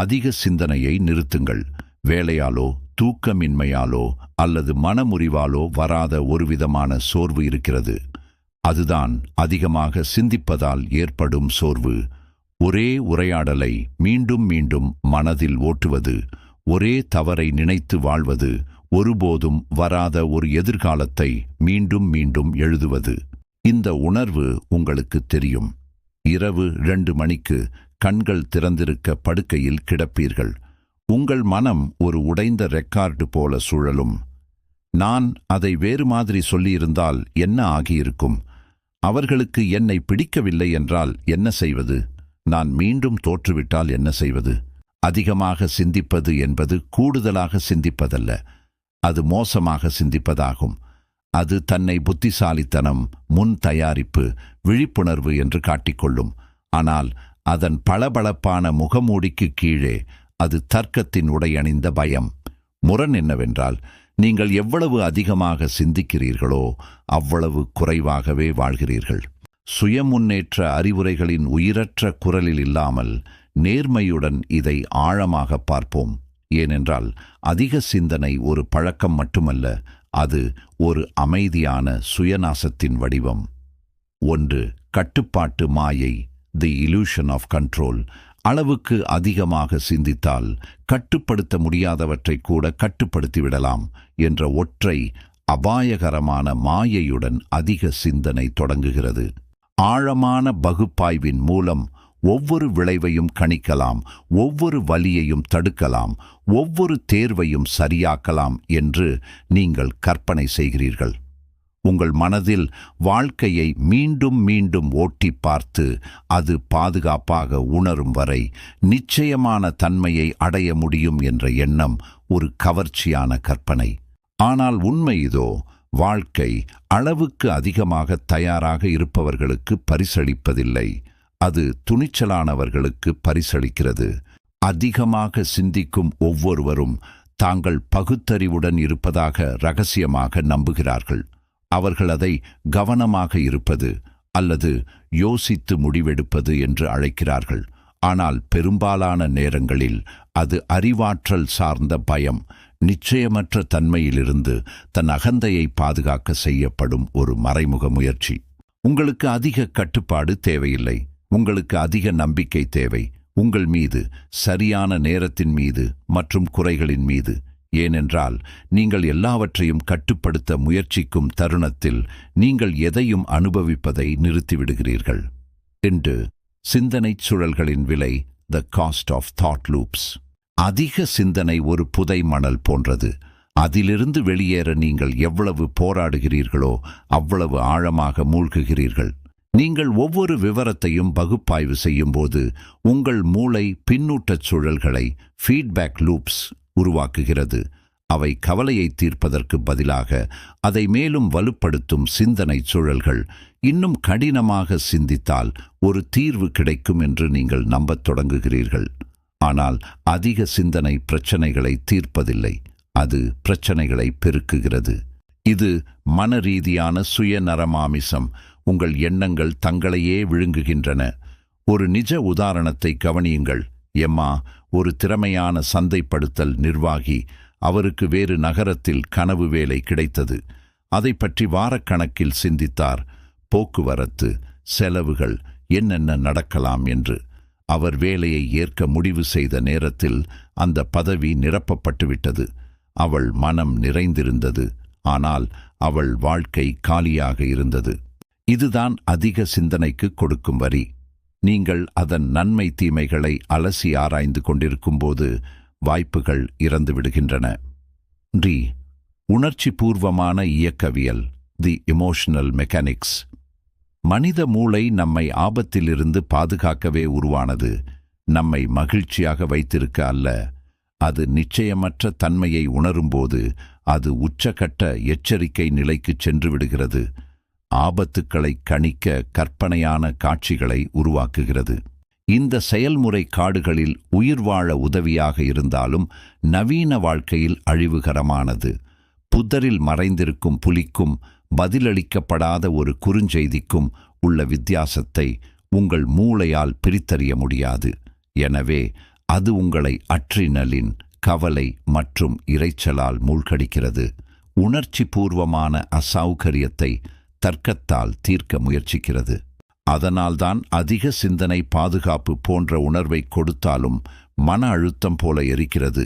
அதிக சிந்தனையை நிறுத்துங்கள். வேலையாலோ தூக்கமின்மையாலோ அல்லது மனமுறிவாலோ வராத ஒருவிதமான சோர்வு இருக்கிறது. அதுதான் அதிகமாக சிந்திப்பதால் ஏற்படும் சோர்வு. ஒரே உரையாடலை மீண்டும் மீண்டும் மனதில் ஓட்டுவது ஒரே தவறை நினைத்து வாழ்வது ஒருபோதும் வராத ஒரு எதிர்காலத்தை மீண்டும் மீண்டும் எழுதுவது. இந்த உணர்வு உங்களுக்கு தெரியும். இரவு ரெண்டு மணிக்கு கண்கள் திறந்திருக்க படுக்கையில் கிடப்பீர்கள். உங்கள் மனம் ஒரு உடைந்த ரெக்கார்டு போல சுழலும். நான் அதை வேறு மாதிரி சொல்லியிருந்தால் என்ன ஆகியிருக்கும்? அவர்களுக்கு என்னை பிடிக்கவில்லை என்றால் என்ன செய்வது? நான் மீண்டும் தோற்றுவிட்டால் என்ன செய்வது? அதிகமாக சிந்திப்பது என்பது கூடுதலாக சிந்திப்பதல்ல. அது மோசமாக சிந்திப்பதாகும். அது தன்னை புத்திசாலித்தனம் முன் தயாரிப்பு விழிப்புணர்வு என்று காட்டிக்கொள்ளும். ஆனால் அதன் பளபளப்பான முகமூடிக்கு கீழே அது தர்க்கத்தின் உடையணிந்த பயம். முரண் என்னவென்றால் நீங்கள் எவ்வளவு அதிகமாக சிந்திக்கிறீர்களோ அவ்வளவு குறைவாகவே வாழ்கிறீர்கள். சுயமுன்னேற்ற அறிவுரைகளின் உயிரற்ற குரலில் இல்லாமல் நேர்மையுடன் இதை ஆழமாக பார்ப்போம். ஏனென்றால் அதிக சிந்தனை ஒரு பழக்கம் மட்டுமல்ல அது ஒரு அமைதியான சுயநாசத்தின் வடிவம். ஒன்று கட்டுப்பாட்டு மாயை. தி இலூஷன் ஆஃப் கண்ட்ரோல் அளவுக்கு அதிகமாக சிந்தித்தால் கட்டுப்படுத்த முடியாதவற்றை கூட கட்டுப்படுத்திவிடலாம் என்ற ஒற்றை அபாயகரமான மாயையுடன் அதிக சிந்தனை தொடங்குகிறது. ஆழமான பகுப்பாய்வின் மூலம் ஒவ்வொரு விளைவையும் கணிக்கலாம் ஒவ்வொரு வலியையும் தடுக்கலாம் ஒவ்வொரு தேர்வையும் சரியாக்கலாம் என்று நீங்கள் கற்பனை செய்கிறீர்கள். உங்கள் மனதில் வாழ்க்கையை மீண்டும் மீண்டும் ஓட்டி பார்த்து அது பாதுகாப்பாக உணரும் வரை நிச்சயமான தன்மையை அடைய முடியும் என்ற எண்ணம் ஒரு கவர்ச்சியான கற்பனை. ஆனால் உண்மை இதோ வாழ்க்கை அளவுக்கு அதிகமாக தயாராக இருப்பவர்களுக்கு பரிசளிப்பதில்லை. அது துணிச்சலானவர்களுக்கு பரிசளிக்கிறது. அதிகமாக சிந்திக்கும் ஒவ்வொருவரும் தாங்கள் பகுத்தறிவுடன் இருப்பதாக ரகசியமாக நம்புகிறார்கள். அவர்கள் அதை கவனமாக இருப்பது அல்லது யோசித்து முடிவெடுப்பது என்று அழைக்கிறார்கள். ஆனால் பெரும்பாலான நேரங்களில் அது அறிவாற்றல் சார்ந்த பயம் நிச்சயமற்ற தன்மையிலிருந்து தன் அகந்தையை பாதுகாக்க செய்யப்படும் ஒரு மறைமுக முயற்சி. உங்களுக்கு அதிக கட்டுப்பாடு தேவையில்லை. உங்களுக்கு அதிக நம்பிக்கை தேவை. உங்கள் மீது சரியான நேரத்தின் மீது மற்றும் குறைகளின் மீது. ஏனென்றால் நீங்கள் எல்லாவற்றையும் கட்டுப்படுத்த முயற்சிக்கும் தருணத்தில் நீங்கள் எதையும் அனுபவிப்பதை நிறுத்திவிடுகிறீர்கள். என்று சிந்தனைச் சுழல்களின் விலை the cost of thought loops அதிக சிந்தனை ஒரு புதை மணல் போன்றது. அதிலிருந்து வெளியேற நீங்கள் எவ்வளவு போராடுகிறீர்களோ அவ்வளவு ஆழமாக மூழ்குகிறீர்கள். நீங்கள் ஒவ்வொரு விவரத்தையும் பகுப்பாய்வு செய்யும்போது உங்கள் மூளை பின்னூட்டச் சுழல்களை ஃபீட்பேக் லூப்ஸ் உருவாக்குகிறது. அவை கவலையை தீர்ப்பதற்கு பதிலாக அதை மேலும் வலுப்படுத்தும் சிந்தனை சுழல்கள். இன்னும் கடினமாக சிந்தித்தால் ஒரு தீர்வு கிடைக்கும் என்று நீங்கள் நம்பத் தொடங்குகிறீர்கள். ஆனால் அதிக சிந்தனை பிரச்சனைகளை தீர்ப்பதில்லை. அது பிரச்சனைகளை பெருக்குகிறது. இது மன ரீதியான சுயநரமாமிசம். உங்கள் எண்ணங்கள் தங்களையே விழுங்குகின்றன. ஒரு நிஜ உதாரணத்தை கவனியுங்கள். எம்மா ஒரு திறமையான சந்தைப்படுத்தல் நிர்வாகி அவருக்கு வேறு நகரத்தில் கனவு வேலை கிடைத்தது. அதை பற்றி வாரக்கணக்கில் சிந்தித்தார். போக்குவரத்து செலவுகள் என்னென்ன நடக்கலாம் என்று. அவர் வேலையை ஏற்க முடிவு செய்த நேரத்தில் அந்த பதவி நிரப்பப்பட்டுவிட்டது. அவள் மனம் நிறைந்திருந்தது. ஆனால் அவள் வாழ்க்கை காலியாக இருந்தது. இதுதான் அதிக சிந்தனைக்கு கொடுக்கும் வரி. நீங்கள் அதன் நன்மை தீமைகளை அலசி ஆராய்ந்து கொண்டிருக்கும்போது வாய்ப்புகள் இறந்து விடுகின்றன. டி உணர்ச்சி பூர்வமான இயக்கவியல் தி எமோஷனல் மெக்கானிக்ஸ். மனித மூளை நம்மை ஆபத்திலிருந்து பாதுகாக்கவே உருவானது. நம்மை மகிழ்ச்சியாக வைத்திருக்க அல்ல. அது நிச்சயமற்ற தன்மையை உணரும்போது அது உச்சகட்ட எச்சரிக்கை நிலைக்குச் சென்று விடுகிறது. ஆபத்துக்களை கணிக்க கற்பனையான காட்சிகளை உருவாக்குகிறது. இந்த செயல்முறை காடுகளில் உயிர் வாழ உதவியாக இருந்தாலும் நவீன வாழ்க்கையில் அழிவுகரமானது. புதரில் மறைந்திருக்கும் புலிக்கும் பதிலளிக்கப்படாத ஒரு குறுஞ்செய்திக்கும் உள்ள வித்தியாசத்தை உங்கள் மூளையால் பிரித்தறிய முடியாது. எனவே அது உங்களை அற்றினலின் கவலை மற்றும் இரைச்சலால் மூழ்கடிக்கிறது. உணர்ச்சி பூர்வமான அசௌகரியத்தை தர்க்கத்தால் தீர்க்க முயற்சிக்கிறது. அதனால்தான் அதிக சிந்தனை பாதுகாப்பு போன்ற உணர்வை கொடுத்தாலும் மன அழுத்தம் போல இருக்கிறது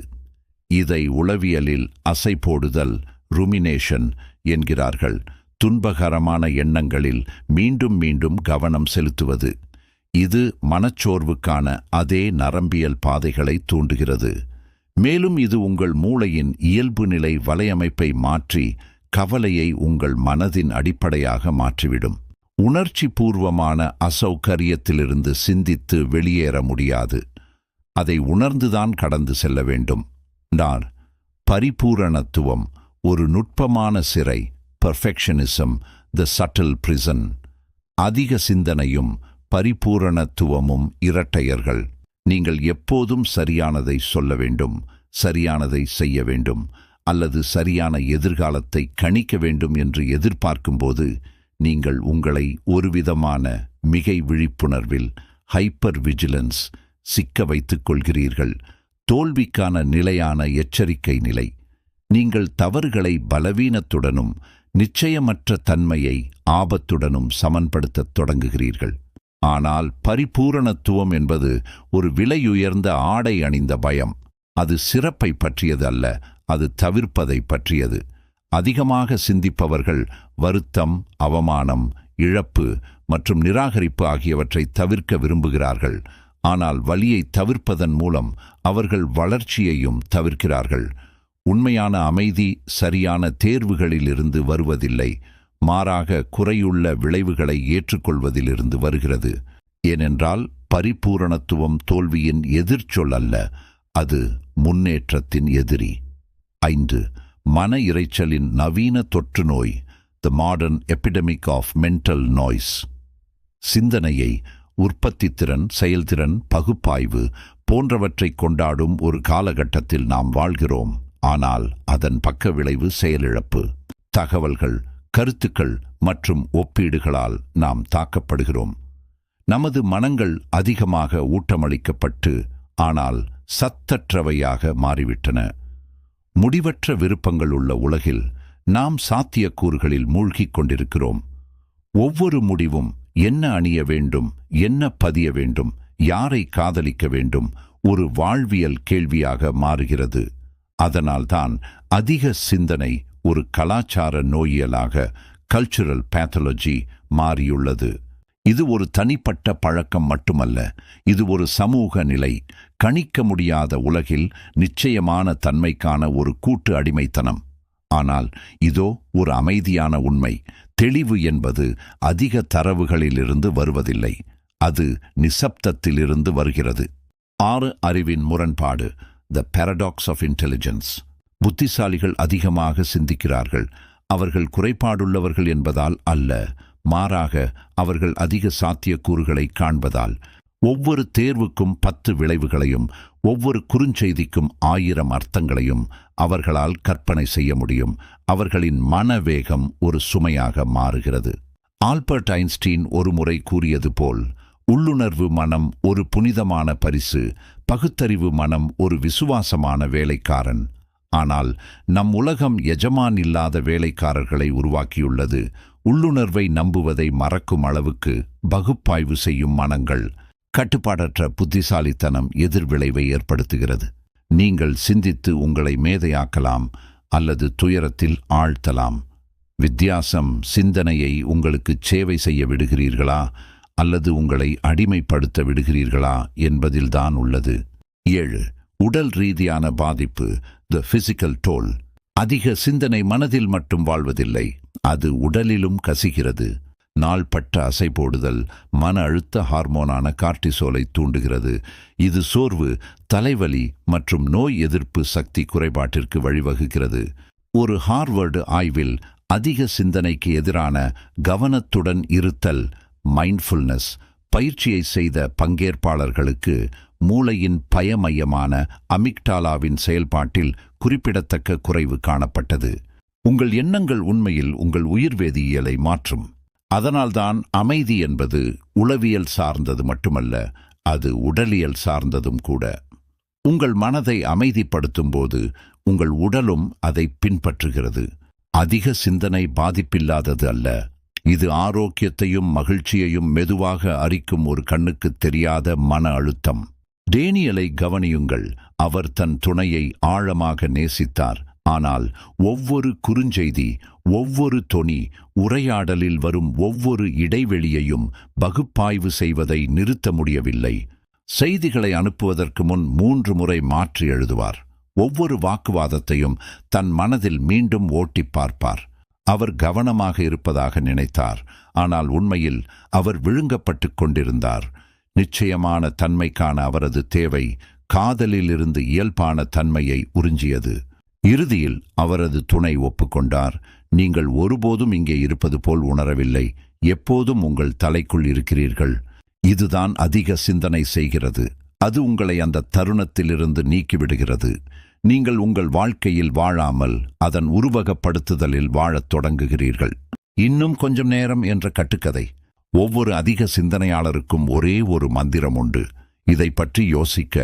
இதை உளவியலில் அசை போடுதல் ருமினேஷன் என்கிறார்கள். துன்பகரமான எண்ணங்களில் மீண்டும் மீண்டும் கவனம் செலுத்துவது. இது மனச்சோர்வுக்கான அதே நரம்பியல் பாதைகளை தூண்டுகிறது. மேலும் இது உங்கள் மூளையின் இயல்பு நிலை வலையமைப்பை மாற்றி கவலையை உங்கள் மனதின் அடிப்படையாக மாற்றிவிடும். உணர்ச்சி பூர்வமான அசௌகரியத்திலிருந்து சிந்தித்து வெளியேற முடியாது. அதை உணர்ந்துதான் கடந்து செல்ல வேண்டும். நான் பரிபூரணத்துவம். ஒரு நுட்பமான சிறை. பர்ஃபெக்ஷனிசம் த சட்டில் பிரிசன் அதிக சிந்தனையும் பரிபூரணத்துவமும் இரட்டையர்கள். நீங்கள் எப்போதும் சரியானதை சொல்ல வேண்டும். சரியானதை செய்ய வேண்டும். அல்லது சரியான எதிர்காலத்தை கணிக்க வேண்டும் என்று எதிர்பார்க்கும்போது நீங்கள் உங்களை ஒருவிதமான மிகை விழிப்புணர்வில் ஹைப்பர் விஜிலன்ஸ் சிக்க வைத்துக் கொள்கிறீர்கள். தோல்விக்கான நிலையான எச்சரிக்கை நிலை. நீங்கள் தவறுகளை பலவீனத்துடனும் நிச்சயமற்ற தன்மையை ஆபத்துடனும் சமன்படுத்தத் தொடங்குகிறீர்கள். ஆனால் பரிபூரணத்துவம் என்பது ஒரு விலையுயர்ந்த ஆடை அணிந்த பயம். அது சிறப்பை பற்றியது அல்ல அது தவிர்ப்பதை பற்றியது. அதிகமாக சிந்திப்பவர்கள் வருத்தம் அவமானம் இழப்பு மற்றும் நிராகரிப்பு ஆகியவற்றை தவிர்க்க விரும்புகிறார்கள். ஆனால் வலியை தவிர்ப்பதன் மூலம் அவர்கள் வளர்ச்சியையும் தவிர்க்கிறார்கள். உண்மையான அமைதி சரியான தேர்வுகளிலிருந்து வருவதில்லை. மாறாக குறையுள்ள விளைவுகளை ஏற்றுக்கொள்வதிலிருந்து வருகிறது. ஏனென்றால் பரிபூரணத்துவம் தோல்வியின் எதிர்ச்சொல் அல்ல. அது முன்னேற்றத்தின் எதிரி. ஐந்து. மன இரைச்சலின் நவீன தொற்று நோய் the modern epidemic of mental noise சிந்தனையை உற்பத்தி திறன் செயல்திறன் பகுப்பாய்வு போன்றவற்றை கொண்டாடும் ஒரு காலகட்டத்தில் நாம் வாழ்கிறோம். ஆனால் அதன் பக்க விளைவு செயலிழப்பு. தகவல்கள் கருத்துக்கள் மற்றும் ஒப்பீடுகளால் நாம் தாக்கப்படுகிறோம். நமது மனங்கள் அதிகமாக ஊட்டமளிக்கப்பட்டு ஆனால் சத்தற்றவையாக மாறிவிட்டன. முடிவற்ற விருப்பங்கள் உள்ள உலகில் நாம் சாத்தியக்கூறுகளில் மூழ்கிக் கொண்டிருக்கிறோம். ஒவ்வொரு முடிவும் என்ன அணிய வேண்டும் என்ன பதிய வேண்டும் யாரை காதலிக்க வேண்டும் ஒரு வாழ்வியல் கேள்வியாக மாறுகிறது. அதனால்தான் அதிக சிந்தனை ஒரு கலாச்சார நோயியலாக கல்ச்சுரல் பேத்தலஜி மாறியுள்ளது. இது ஒரு தனிப்பட்ட பழக்கம் மட்டுமல்ல. இது ஒரு சமூக நிலை. கணிக்க முடியாத உலகில் நிச்சயமான தன்மைக்கான ஒரு கூட்டு அடிமைத்தனம். ஆனால் இதோ ஒரு அமைதியான உண்மை. தெளிவு என்பது அதிக தரவுகளிலிருந்து வருவதில்லை. அது நிசப்தத்திலிருந்து வருகிறது. ஆறு அறிவின் முரண்பாடு. த பாரடாக்ஸ் ஆஃப் இன்டெலிஜென்ஸ் புத்திசாலிகள் அதிகமாக சிந்திக்கிறார்கள். அவர்கள் குறைபாடுள்ளவர்கள் என்பதால் அல்ல. மாறாக அவர்கள் அதிக சாத்தியக்கூறுகளை காண்பதால் ஒவ்வொரு தேர்வுக்கும் பத்து விளைவுகளையும் ஒவ்வொரு குறுஞ்செய்திக்கும் ஆயிரம் அர்த்தங்களையும் அவர்களால் கற்பனை செய்ய முடியும். அவர்களின் மனவேகம் ஒரு சுமையாக மாறுகிறது. ஆல்பர்ட் ஐன்ஸ்டீன் ஒருமுறை கூறியது போல் உள்ளுணர்வு மனம் ஒரு புனிதமான பரிசு பகுத்தறிவு மனம் ஒரு விசுவாசமான வேலைக்காரன். ஆனால் நம் உலகம் எஜமான் இல்லாத வேலைக்காரர்களை உருவாக்கியுள்ளது. உள்ளுணர்வை நம்புவதை மறக்கும் அளவுக்கு பகுப்பாய்வு செய்யும் மனங்கள் கட்டுப்பாடற்ற புத்திசாலித்தனம் எதிர்விளைவை ஏற்படுத்துகிறது. நீங்கள் சிந்தித்து உங்களை மேதையாக்கலாம் அல்லது துயரத்தில் ஆழ்த்தலாம். வித்தியாசம் சிந்தனையை உங்களுக்கு சேவை செய்ய விடுகிறீர்களா அல்லது உங்களை அடிமைப்படுத்த விடுகிறீர்களா என்பதில்தான் உள்ளது. ஏழு உடல் ரீதியான பாதிப்பு த பிசிக்கல் டோல் அதிக சிந்தனை மனதில் மட்டும் வாழ்வதில்லை. அது உடலிலும் கசிகிறது. நாள்பட்ட அசை போடுதல் மன அழுத்த ஹார்மோனான கார்டிசோலை தூண்டுகிறது. இது சோர்வு தலைவலி மற்றும் நோய் எதிர்ப்பு சக்தி குறைபாட்டிற்கு வழிவகுக்கிறது. ஒரு ஹார்வர்டு ஆய்வில் அதிக சிந்தனைக்கு எதிரான கவனத்துடன் இருத்தல் மைண்ட்ஃபுல்னஸ் பயிற்சியை செய்த பங்கேற்பாளர்களுக்கு மூளையின் பயமையமான அமிக்டாலாவின் செயல்பாட்டில் குறிப்பிடத்தக்க குறைவு காணப்பட்டது. உங்கள் எண்ணங்கள் உண்மையில் உங்கள் உயிர்வேதியியலை மாற்றும். அதனால்தான் அமைதி என்பது உளவியல் சார்ந்தது மட்டுமல்ல அது உடலியல் சார்ந்ததும் கூட. உங்கள் மனதை அமைதிப்படுத்தும் போது உங்கள் உடலும் அதை பின்பற்றுகிறது. அதிக சிந்தனை பாதிப்பில்லாதது அல்ல. இது ஆரோக்கியத்தையும் மகிழ்ச்சியையும் மெதுவாக அரிக்கும் ஒரு கண்ணுக்கு தெரியாத மன அழுத்தம். டேனியலை கவனியுங்கள் அவர் தன் துணையை ஆழமாக நேசித்தார். ஆனால் ஒவ்வொரு குறுஞ்செய்தி ஒவ்வொரு தொனி உரையாடலில் வரும் ஒவ்வொரு இடைவெளியையும் பகுப்பாய்வு செய்வதை நிறுத்த முடியவில்லை. செய்திகளை அனுப்புவதற்கு முன் மூன்று முறை மாற்றி எழுதுவார். ஒவ்வொரு வாக்குவாதத்தையும் தன் மனதில் மீண்டும் ஓட்டிப் பார்ப்பார். அவர் கவனமாக இருப்பதாக நினைத்தார். ஆனால் உண்மையில் அவர் விழுங்கப்பட்டுக் கொண்டிருந்தார். நிச்சயமான தன்மைக்கான அவரது தேவை காதலிலிருந்து இயல்பான தன்மையை உறிஞ்சியது. இறுதியில் அவரது துணை ஒப்புக்கொண்டார். நீங்கள் ஒருபோதும் இங்கே இருப்பது போல் உணரவில்லை. எப்போதும் உங்கள் தலைக்குள் இருக்கிறீர்கள். இதுதான் அதிக சிந்தனை செய்கிறது. அது உங்களை அந்த தருணத்திலிருந்து நீக்கிவிடுகிறது. நீங்கள் உங்கள் வாழ்க்கையில் வாழாமல் அதன் உருவகப்படுத்துதலில் வாழத் தொடங்குகிறீர்கள். இன்னும் கொஞ்சம் நேரம் என்ற கட்டுக்கதை. ஒவ்வொரு அதிக சிந்தனையாளருக்கும் ஒரே ஒரு மந்திரம் உண்டு. இதை பற்றி யோசிக்க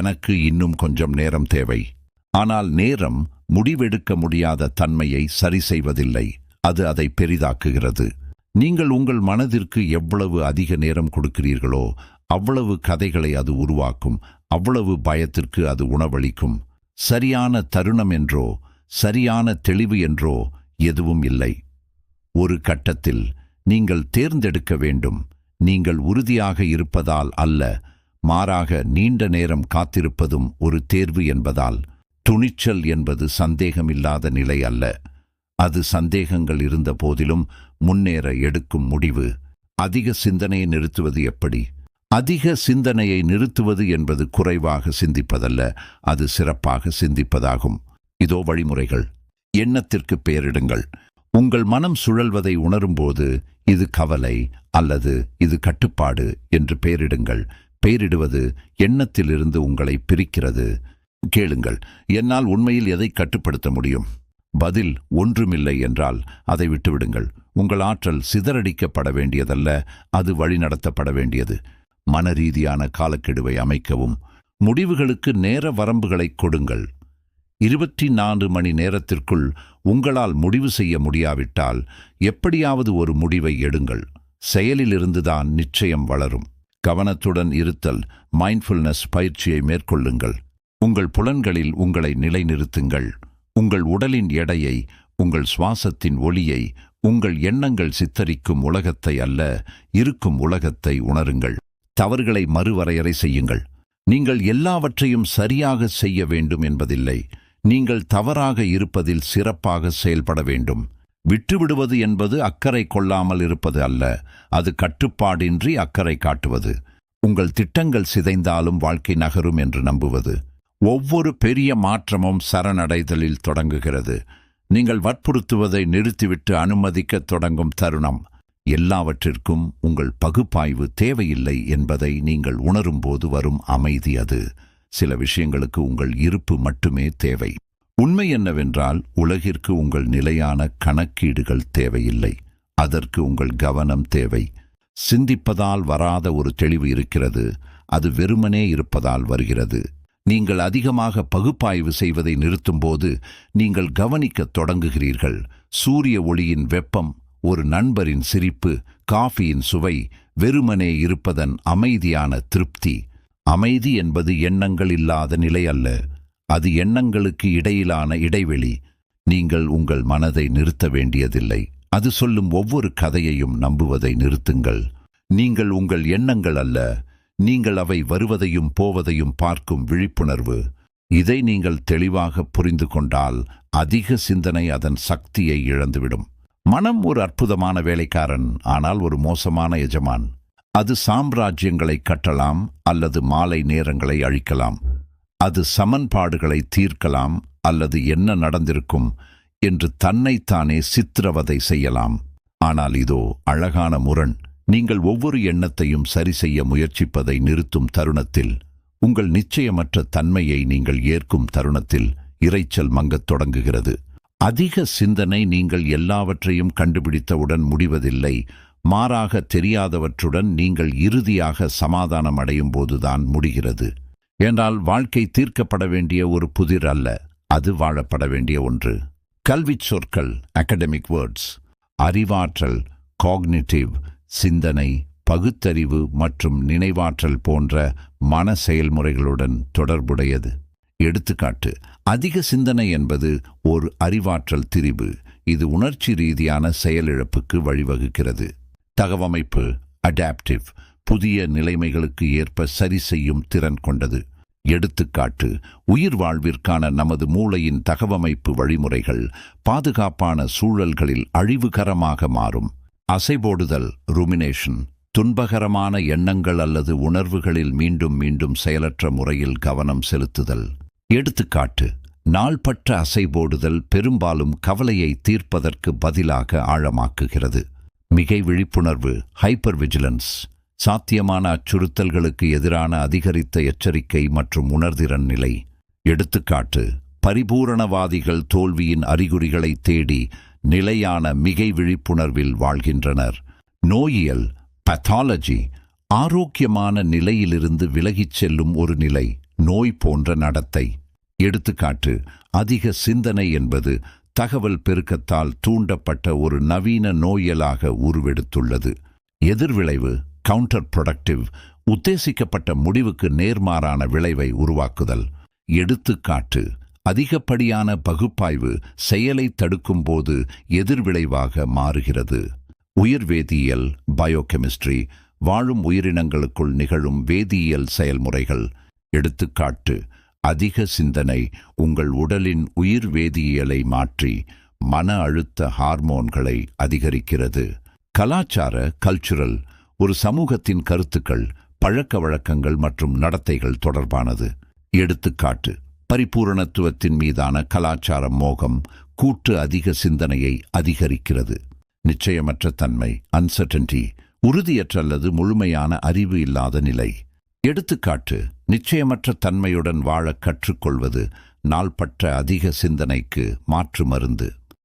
எனக்கு இன்னும் கொஞ்சம் நேரம் தேவை. ஆனால் நேரம் முடிவெடுக்க முடியாத தன்மையை சரி செய்வதில்லை. அது அதை பெரிதாக்குகிறது. நீங்கள் உங்கள் மனதிற்கு எவ்வளவு அதிக நேரம் கொடுக்கிறீர்களோ அவ்வளவு கதைகளை அது உருவாக்கும். அவ்வளவு பயத்திற்கு அது உணவளிக்கும். சரியான தருணம் என்றோ சரியான தெளிவு என்றோ எதுவும் இல்லை. ஒரு கட்டத்தில் நீங்கள் தேர்ந்தெடுக்க வேண்டும். நீங்கள் உறுதியாக இருப்பதால் அல்ல மாறாக நீண்ட நேரம் காத்திருப்பதும் ஒரு தேர்வு என்பதால். துணிச்சல் என்பது சந்தேகமில்லாத நிலை அல்ல. அது சந்தேகங்கள் இருந்த போதிலும் முன்னேற எடுக்கும் முடிவு. அதிக சிந்தனையை நிறுத்துவது எப்படி? அதிக சிந்தனையை நிறுத்துவது என்பது குறைவாக சிந்திப்பதல்ல அது சிறப்பாக சிந்திப்பதாகும். இதோ வழிமுறைகள். எண்ணத்திற்கு பெயரிடுங்கள். உங்கள் மனம் சுழல்வதை உணரும்போது இது கவலை அல்லது இது கட்டுப்பாடு என்று பெயரிடுங்கள். பெயரிடுவது எண்ணத்திலிருந்து உங்களை பிரிக்கிறது. கேளுங்கள் என்னால் உண்மையில் எதை கட்டுப்படுத்த முடியும்? பதில் ஒன்றுமில்லை என்றால் அதை விட்டுவிடுங்கள். உங்கள் ஆற்றல் சிதறடிக்கப்பட வேண்டியதல்ல அது வழிநடத்தப்பட வேண்டியது. மனரீதியான காலக்கெடுவை அமைக்கவும். முடிவுகளுக்கு நேர வரம்புகளை கொடுங்கள். இருபத்தி நான்கு மணி நேரத்திற்குள் உங்களால் முடிவு செய்ய முடியாவிட்டால் எப்படியாவது ஒரு முடிவை எடுங்கள். செயலிலிருந்துதான் நிச்சயம் வளரும். கவனத்துடன் இருத்தல் மைண்ட்ஃபுல்னஸ் பயிற்சியை மேற்கொள்ளுங்கள். உங்கள் புலன்களில் உங்களை நிலைநிறுத்துங்கள். உங்கள் உடலின் எடையை உங்கள் சுவாசத்தின் ஒளியை உங்கள் எண்ணங்கள் சித்தரிக்கும் உலகத்தை அல்ல இருக்கும் உலகத்தை உணருங்கள். தவறுகளை மறுவரையறை செய்யுங்கள். நீங்கள் எல்லாவற்றையும் சரியாக செய்ய வேண்டும் என்பதில்லை. நீங்கள் தவறாக இருப்பதில் சிறப்பாக செயல்பட வேண்டும். விட்டுவிடுவது என்பது அக்கறை கொள்ளாமல் இருப்பது அல்ல. அது கட்டுப்பாடின்றி அக்கறை காட்டுவது. உங்கள் திட்டங்கள் சிதைந்தாலும் வாழ்க்கை நகரும் என்று நம்புவது. ஒவ்வொரு பெரிய மாற்றமும் சரணடைதலில் தொடங்குகிறது. நீங்கள் வற்புறுத்துவதை நிறுத்திவிட்டு அனுமதிக்கத் தொடங்கும் தருணம். எல்லாவற்றிற்கும் உங்கள் பகுப்பாய்வு தேவையில்லை என்பதை நீங்கள் உணரும்போது வரும் அமைதி அது. சில விஷயங்களுக்கு உங்கள் இருப்பு மட்டுமே தேவை. உண்மை என்னவென்றால் உலகிற்கு உங்கள் நிலையான கணக்கீடுகள் தேவையில்லை. அதற்கு உங்கள் கவனம் தேவை. சிந்திப்பதால் வராத ஒரு தெளிவு இருக்கிறது. அது வெறுமனே இருப்பதால் வருகிறது. நீங்கள் அதிகமாக பகுப்பாய்வு செய்வதை நிறுத்தும்போது நீங்கள் கவனிக்கத் தொடங்குகிறீர்கள். சூரிய ஒளியின் வெப்பம் ஒரு நண்பரின் சிரிப்பு காஃபியின் சுவை வெறுமனே இருப்பதன் அமைதியான திருப்தி. அமைதி என்பது எண்ணங்கள் இல்லாத நிலை அல்ல. அது எண்ணங்களுக்கு இடையிலான இடைவெளி. நீங்கள் உங்கள் மனதை நிறுத்த வேண்டியதில்லை. அது சொல்லும் ஒவ்வொரு கதையையும் நம்புவதை நிறுத்துங்கள். நீங்கள் உங்கள் எண்ணங்கள் அல்ல. நீங்கள் அவை வருவதையும் போவதையும் பார்க்கும் விழிப்புணர்வு. இதை நீங்கள் தெளிவாக புரிந்து கொண்டால் அதிக சிந்தனை அதன் சக்தியை இழந்துவிடும். மனம் ஒரு அற்புதமான வேலைக்காரன் ஆனால் ஒரு மோசமான எஜமான். அது சாம்ராஜ்யங்களை கட்டலாம் அல்லது மாலை நேரங்களை அழிக்கலாம். அது சமன்பாடுகளை தீர்க்கலாம் அல்லது என்ன நடந்திருக்கும் என்று தன்னைத்தானே சித்திரவதை செய்யலாம். ஆனால் இதோ அழகான முரண். நீங்கள் ஒவ்வொரு எண்ணத்தையும் சரி செய்ய முயற்சிப்பதை நிறுத்தும் தருணத்தில் உங்கள் நிச்சயமற்ற தன்மையை நீங்கள் ஏற்கும் தருணத்தில் இரைச்சல் மங்கத் தொடங்குகிறது. அதிக சிந்தனை நீங்கள் எல்லாவற்றையும் கண்டுபிடித்தவுடன் முடிவதில்லை. மாறாக தெரியாதவற்றுடன் நீங்கள் இறுதியாக சமாதானம் அடையும் போதுதான் முடிகிறது. என்றால் வாழ்க்கை தீர்க்கப்பட வேண்டிய ஒரு புதிர் அல்ல அது வாழப்பட வேண்டிய ஒன்று. கல்விச் சொற்கள் அகடமிக் வேர்ட்ஸ் அறிவாற்றல் காக்னிட்டிவ் சிந்தனை பகுத்தறிவு மற்றும் நினைவாற்றல் போன்ற மன செயல்முறைகளுடன் தொடர்புடையது. எடுத்துக்காட்டு அதிக சிந்தனை என்பது ஒரு அறிவாற்றல் திரிபு இது உணர்ச்சி ரீதியான செயலிழப்புக்கு வழிவகுக்கிறது. தகவமைப்பு அடாப்டிவ் புதிய நிலைமைகளுக்கு ஏற்ப சரி செய்யும் திறன் கொண்டது. எடுத்துக்காட்டு உயிர் வாழ்விற்கான நமது மூளையின் தகவமைப்பு வழிமுறைகள் பாதுகாப்பான சூழல்களில் அழிவுகரமாக மாறும். அசைபோடுதல் ருமினேஷன் துன்பகரமான எண்ணங்கள் அல்லது உணர்வுகளில் மீண்டும் மீண்டும் செயலற்ற முறையில் கவனம் செலுத்துதல். எடுத்துக்காட்டு நாள்பட்ட அசைபோடுதல் பெரும்பாலும் கவலையை தீர்ப்பதற்கு பதிலாக ஆழமாக்குகிறது. மிகை விழிப்புணர்வு ஹைப்பர் விஜிலன்ஸ் சாத்தியமான அச்சுறுத்தல்களுக்கு எதிரான அதிகரித்த எச்சரிக்கை மற்றும் உணர்திறன் நிலை. எடுத்துக்காட்டு பரிபூரணவாதிகள் தோல்வியின் அறிகுறிகளை தேடி நிலையான மிகை விழிப்புணர்வில் வாழ்கின்றனர். நோயியல் பத்தாலஜி ஆரோக்கியமான நிலையிலிருந்து விலகிச் செல்லும் ஒரு நிலை நோய் போன்ற நடத்தை. எடுத்துக்காட்டு அதிக சிந்தனை என்பது தகவல் பெருக்கத்தால் தூண்டப்பட்ட ஒரு நவீன நோயலாக உருவெடுத்துள்ளது. எதிர்விளைவு கவுண்டர் ப்ரொடக்டிவ் உத்தேசிக்கப்பட்ட முடிவுக்கு நேர்மாறான விளைவை உருவாக்குதல். எடுத்துக்காட்டு அதிகப்படியான பகுப்பாய்வு செயலை தடுக்கும்போது எதிர்விளைவாக மாறுகிறது. உயிர்வேதியியல் பயோகெமிஸ்ட்ரி வாழும் உயிரினங்களுக்குள் நிகழும் வேதியியல் செயல்முறைகள். எடுத்துக்காட்டு அதிக சிந்தனை உங்கள் உடலின் உயிர் வேதியியலை மாற்றி மன அழுத்த ஹார்மோன்களை அதிகரிக்கிறது. கலாச்சார கல்ச்சுரல் ஒரு சமூகத்தின் கருத்துக்கள் பழக்க வழக்கங்கள் மற்றும் நடத்தைகள் தொடர்பானது. எடுத்துக்காட்டு பரிபூரணத்துவத்தின் மீதான கலாச்சார மோகம் கூட்டு அதிக சிந்தனையை அதிகரிக்கிறது. நிச்சயமற்ற தன்மை அன்சர்டன்டி உறுதியற்ற அல்லது முழுமையான அறிவு இல்லாத நிலை. எடுத்துக்காட்டு நிச்சயமற்ற தன்மையுடன் வாழ கற்றுக்கொள்வது நாள்பற்ற அதிக சிந்தனைக்கு மாற்று மருந்து.